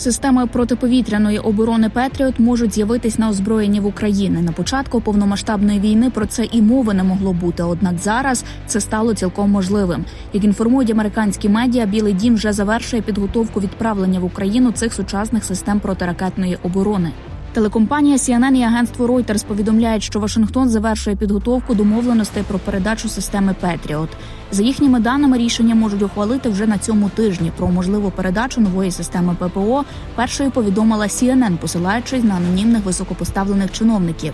Системи протиповітряної оборони Петріот можуть з'явитись на озброєнні в Україні. На початку повномасштабної війни про це і мови не могло бути. Однак зараз це стало цілком можливим. Як інформують американські медіа, Білий Дім вже завершує підготовку відправлення в Україну цих сучасних систем протиракетної оборони. Телекомпанія CNN і агентство Reuters повідомляють, що Вашингтон завершує підготовку домовленостей про передачу системи Петріот. За їхніми даними, рішення можуть ухвалити вже на цьому тижні. Про можливу передачу нової системи ППО першою повідомила CNN, посилаючись на анонімних високопоставлених чиновників.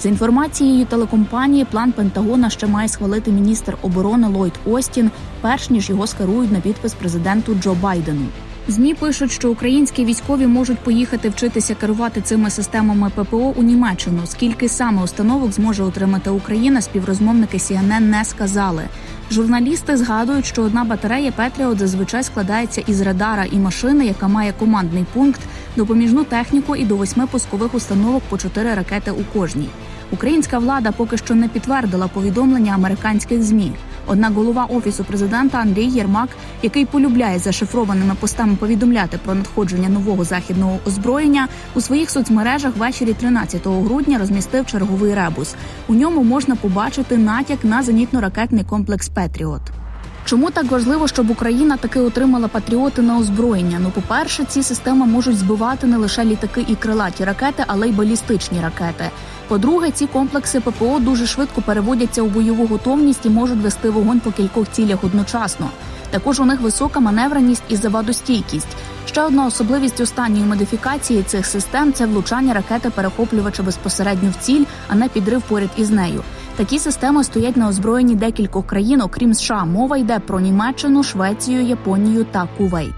За інформацією телекомпанії, план Пентагона ще має схвалити міністр оборони Ллойд Остін, перш ніж його скерують на підпис президенту Джо Байдену. Змі пишуть, що українські військові можуть поїхати вчитися керувати цими системами ППО у Німеччину. Скільки саме установок зможе отримати Україна, співрозмовники CNN не сказали. Журналісти згадують, що одна батарея Петріот зазвичай складається із радара і машини, яка має командний пункт, допоміжну техніку і до восьми пускових установок по чотири ракети у кожній. Українська влада поки що не підтвердила повідомлення американських змі. Однак голова офісу президента Андрій Єрмак, який полюбляє зашифрованими постами повідомляти про надходження нового західного озброєння, у своїх соцмережах ввечері 13 грудня розмістив черговий ребус. У ньому можна побачити натяк на зенітно-ракетний комплекс Петріот. Чому так важливо, щоб Україна таки отримала патріоти на озброєння? Ну, по-перше, ці системи можуть збивати не лише літаки і крилаті ракети, але й балістичні ракети. По-друге, ці комплекси ППО дуже швидко переводяться у бойову готовність і можуть вести вогонь по кількох цілях одночасно. Також у них висока маневреність і завадостійкість. Ще одна особливість останньої модифікації цих систем це влучання ракети перехоплювача безпосередньо в ціль, а не підрив поряд із нею. Такі системи стоять на озброєнні декількох країн, окрім США. Мова йде про Німеччину, Швецію, Японію та Кувейт.